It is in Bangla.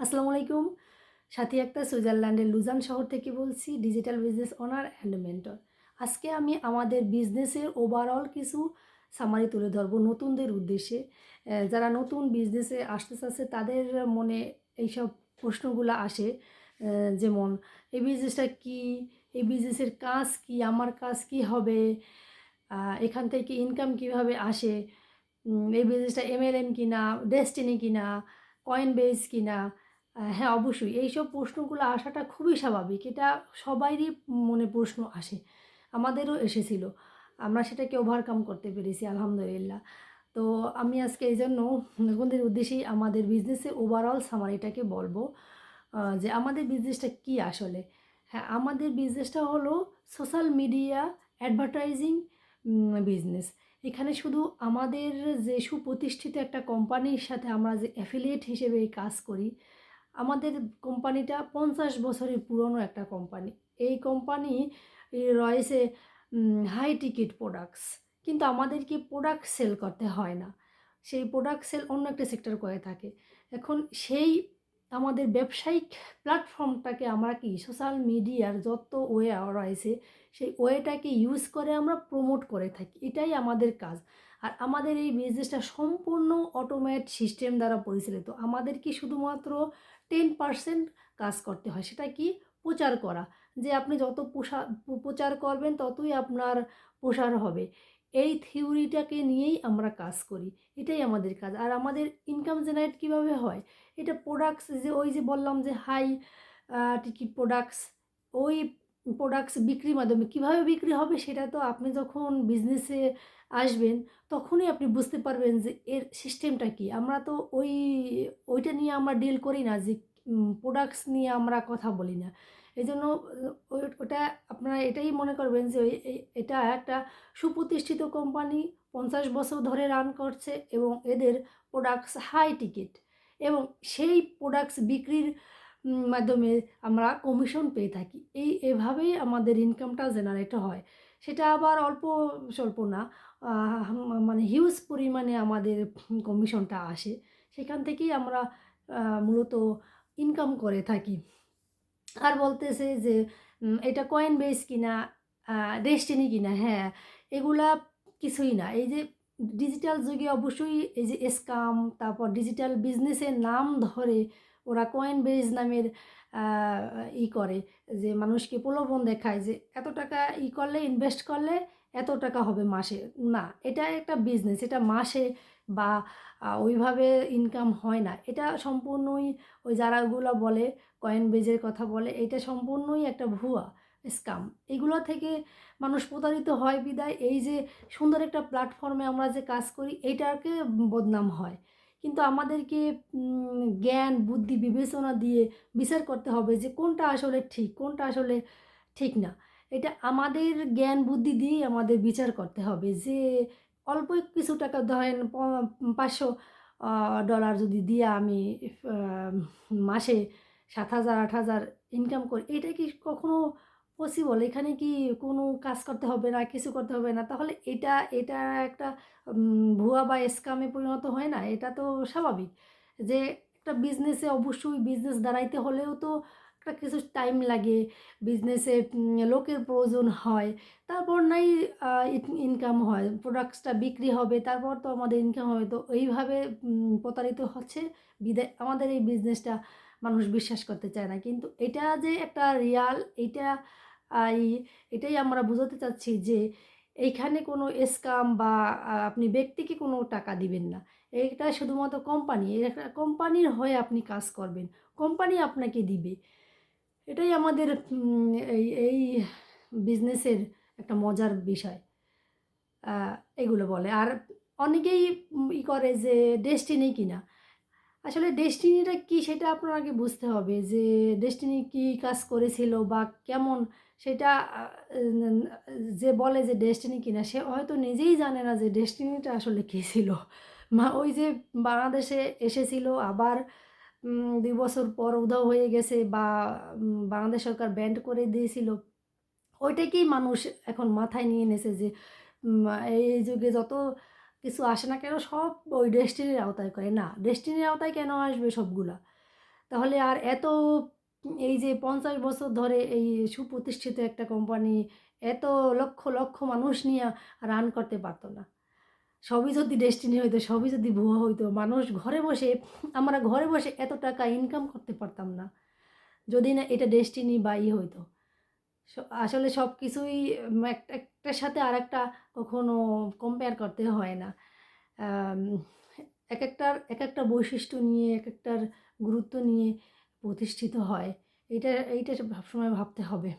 আসসালামু আলাইকুম। সাথী আক্তার সুইজারল্যান্ডের লুজান শহর থেকে বলছি, digital business owner and mentor আজকে আমি আমাদের বিজনেসের ওভারঅল কিছু সামারি তুলে ধরবো নতুনদের উদ্দেশ্যে। যারা নতুন বিজনেসে আসতে চাচ্ছে, তাদের মনে এইসব প্রশ্নগুলো আসে। যেমন, এই বিজনেসটা কি? এই বিজনেসের কাজ কি? আমার কাজ কি হবে? এখান থেকে ইনকাম কীভাবে আসে? এই বিজনেসটা এমএলএম কিনা? ডেস্টিনি কিনা? কয়েন বেস কিনা? হ্যাঁ অবশ্যই। এইসব প্রশ্নগুলো আসাটা খুবই স্বাভাবিক। এটা সবারই মনে প্রশ্ন আসে। আমাদেরও এসেছিল। আমরা সেটাকে ওভারকাম করতে পেরেছি, আলহামদুলিল্লাহ। তো আমি আজকে এই জন্য নতুনদের উদ্দেশ্যেই আমাদের বিজনেসে ওভারঅল সামারিটাকে বলব যে আমাদের বিজনেসটা কি আসলে? হ্যাঁ আমাদের বিজনেসটা হলো সোশ্যাল মিডিয়া অ্যাডভার্টাইজিং বিজনেস এখানে শুধু আমাদের যে সুপ্রতিষ্ঠিত একটা কোম্পানির সাথে আমরা যে অ্যাফিলিয়েট হিসেবে কাজ করি আমাদের কোম্পানিটা পঞ্চাশ বছরের পুরনো একটা কোম্পানি। এই কোম্পানি রয়েছে হাই টিকিট প্রোডাক্টস কিন্তু আমাদেরকে প্রোডাক্ট সেল করতে হয় না। সেই প্রোডাক্ট সেল অন্য একটা সেক্টর করে থাকে। এখন সেই আমাদের ব্যবসায়িক প্ল্যাটফর্মটাকে আমরা কি সোশ্যাল মিডিয়ার যত ওয়ে রয়েছে, সেই ওয়েটাকে ইউজ করে আমরা প্রমোট করে থাকি। এটাই আমাদের কাজ। আর আমাদের এই বিজনেসটা সম্পূর্ণ অটোমেট সিস্টেম দ্বারা পরিচালিত। আমাদের কি শুধুমাত্র টেন পার্সেন্ট কাজ করতে হয়, সেটা কি? প্রচার করা। যে আপনি যত পোষা, প্রচার করবেন ততই আপনার প্রসার হবে। এই থিওরিটাকে নিয়েই আমরা কাজ করি। এটাই আমাদের কাজ। আর আমাদের ইনকাম জেনারেট কীভাবে হয়? এটা প্রোডাক্টস যে ওই যে বললাম যে হাই টিকিট প্রোডাক্টস ওই প্রোডাক্টস বিক্রির মাধ্যমে কীভাবে বিক্রি হবে সেটা তো আপনি যখন বিজনেসে আসবেন, তখনই আপনি বুঝতে পারবেন যে এর সিস্টেমটা কি। আমরা তো ওই, ওইটা নিয়ে আমরা ডিল করি না যে প্রোডাক্টস নিয়ে আমরা কথা বলি না। এই জন্য ওটা আপনারা এটাই মনে করবেন যে এটা একটা সুপ্রতিষ্ঠিত কোম্পানি পঞ্চাশ বছর ধরে রান করছে এবং এদের প্রোডাক্টস হাই টিকিট এবং সেই প্রোডাক্টস বিক্রির মাধ্যমে আমরা কমিশন পেয়ে থাকি। এই, এভাবেই আমাদের ইনকামটা জেনারেট হয়। সেটা আবার অল্প স্বল্প না মানে হিউজ পরিমাণে আমাদের কমিশনটা আসে। সেখান থেকেই আমরা মূলত ইনকাম করে থাকি। আর বলতেছে যে এটা কয়েন বেস কিনা ডেস্টিনি কিনা হ্যাঁ এগুলা কিছুই না। এই যে ডিজিটাল যুগে অবশ্যই এই যে স্কাম তারপর ডিজিটাল বিজনেসের নাম ধরে ওরা কয়েন বেস নামের ই করে যে মানুষকে প্রলোভন দেখায় যে এত টাকা ই করলে ইনভেস্ট করলে এত টাকা হবে মাসে। না, এটা একটা বিজনেস এটা মাসে বা ওইভাবে ইনকাম হয় না। এটা সম্পূর্ণই ওই যারা ওগুলো বলে কয়েন বেজের কথা বলে, এটা সম্পূর্ণই একটা ভুয়া স্কাম এগুলো থেকে মানুষ প্রতারিত হয় বিদায় এই যে সুন্দর একটা প্ল্যাটফর্মে আমরা যে কাজ করি এইটাকে বদনাম হয়। কিন্তু আমাদেরকে জ্ঞান, বুদ্ধি, বিবেচনা দিয়ে বিচার করতে হবে যে কোনটা আসলে ঠিক, কোনটা আসলে ঠিক না। এটা আমাদের জ্ঞান, বুদ্ধি দিয়েই আমাদের বিচার করতে হবে যে অল্প কিছু টাকা, ধরেন পাঁচশো ডলার যদি দিয়ে আমি মাসে সাত হাজার, আট হাজার ইনকাম করি, এটা কি কখনো পসিবল এখানে কি কোনো কাজ করতে হবে না, কিছু করতে হবে না? তাহলে এটা এটা একটা ভুয়া বা স্কামে পরিণত হয় না? এটা তো স্বাভাবিক যে একটা বিজনেসে অবশ্যই বিজনেস দাঁড়াইতে হলেও তো একটা কিছু টাইম লাগে বিজনেসে লোকের প্রয়োজন হয়, তারপর নাই ইনকাম হয় প্রোডাক্টসটা বিক্রি হবে, তারপর তো আমাদের ইনকাম হবে, তো এইভাবে প্রতারিত হচ্ছে বিদায় আমাদের এই বিজনেসটা মানুষ বিশ্বাস করতে চায় না। কিন্তু এটা যে একটা রিয়াল এটা এটাই আমরা বোঝাতে চাচ্ছি যে এইখানে কোনো স্কাম বা আপনি ব্যক্তিকে কোনো টাকা দিবেন না। এটা শুধুমাত্র কোম্পানি একটা কোম্পানির হয়ে আপনি কাজ করবেন। কোম্পানি আপনাকে দিবে। এটাই আমাদের এই এই বিজনেসের একটা মজার বিষয়। এগুলো বলে। আর অনেকেই ই করে যে ডেস্টিনি কিনা। আসলে ডেস্টিনিটা কি সেটা আপনার আগে বুঝতে হবে যে ডেস্টিনি কি কাজ করেছিল বা কেমন সেটা যে বলে যে ডেস্টিনি কিনা সে হয়তো নিজেই জানে না যে ডেস্টিনিটা আসলে কী ছিল। মা, ওই যে বাংলাদেশে এসেছিল, আবার দুই বছর পর উধাও হয়ে গেছে বা বাংলাদেশ সরকার ব্যান্ড করে দিয়েছিল। ওইটাকেই মানুষ এখন মাথায় নিয়ে এনেছে যে এই যুগে যত কিছু আসে না কেন সব ওই ডেস্টিনির আওতায় করে। না ডেস্টিনির আওতায় কেন আসবে সবগুলা? তাহলে আর এত, এই যে পঞ্চাশ বছর ধরে এই সুপ্রতিষ্ঠিত একটা কোম্পানি এত লক্ষ লক্ষ মানুষ নিয়ে রান করতে পারতো না। সবই যদি ডেস্টিনি হইতো, সবই যদি ভুয়া হইতো, মানুষ ঘরে বসে, আমরা ঘরে বসে এত টাকা ইনকাম করতে পারতাম না। যদি না এটা ডেস্টিনি বা ই হইতো। আসলে সব কিছুই এক- একটার সাথে আর একটা কখনো কম্পেয়ার করতে হয় না। এক একটার, এক একটা বৈশিষ্ট্য নিয়ে, এক একটার গুরুত্ব নিয়ে প্রতিষ্ঠিত হয়। এটা, এইটা সবসময় ভাবতে হবে।